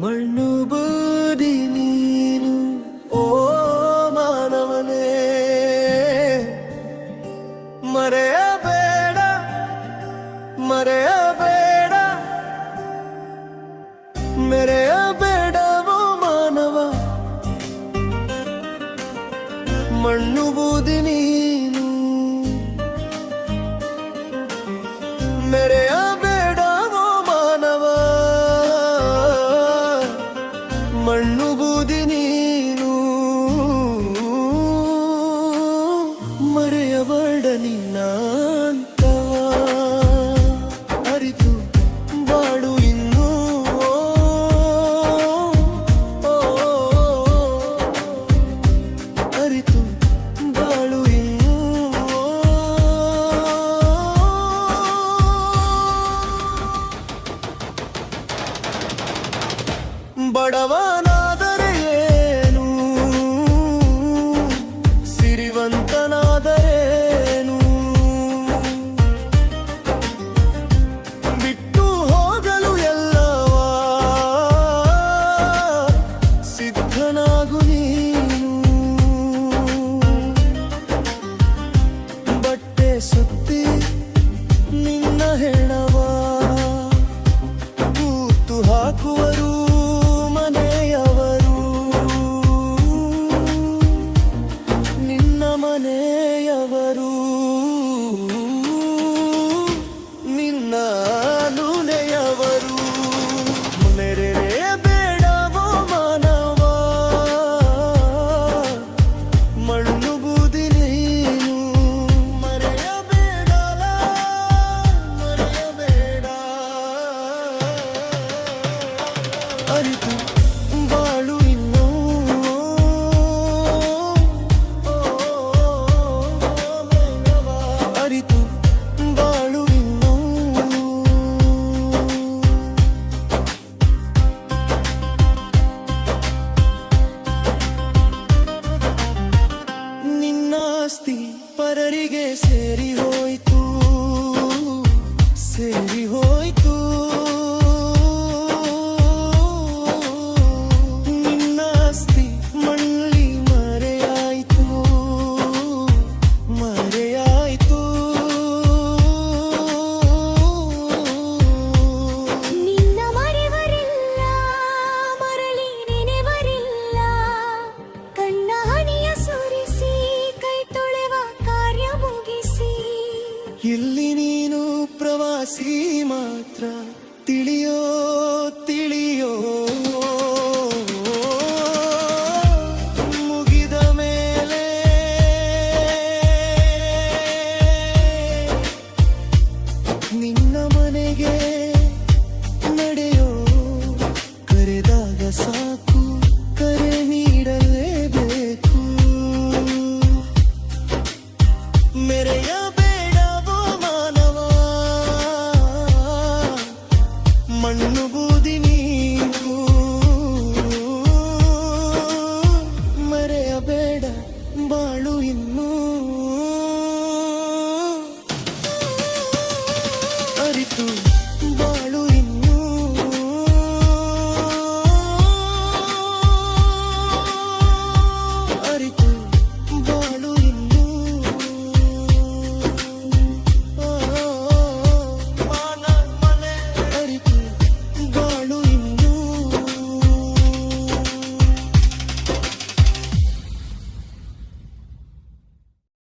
ಮಣ್ಣು ಬೂದಿ ನೀನು ಓ ಮಾನವನೇ. ಮರೆಯಬೇಡ ಮರೆಯಬೇಡ. ಮೆರೆಯಬೇಡವೋ ಮಾನವ. ಮಣ್ಣು ಬೂದಿ ನೀನು. ಮೆರೆ ಅನುಭೂತಿ ನೀನು ಮರೆಯಬಾರ್ಡ ನಿನ್ನಂತ. ಅರಿತು ಬಾಳು ಇನ್ನೂ ಅರಿತು ಬಾಳು ಇನ್ನೂ ಬಡವ Алиту. ಆಸಿ ಮಾತ್ರ ತಿಳಿಯೋ ತಿಳಿಯೋ. ಮುಗಿದ ಮೇಲೆ ನಿನ್ನ ಮನೆಗೆ ನಡೆಯೋ ಕರೆದಾಗ ಸಾಕು.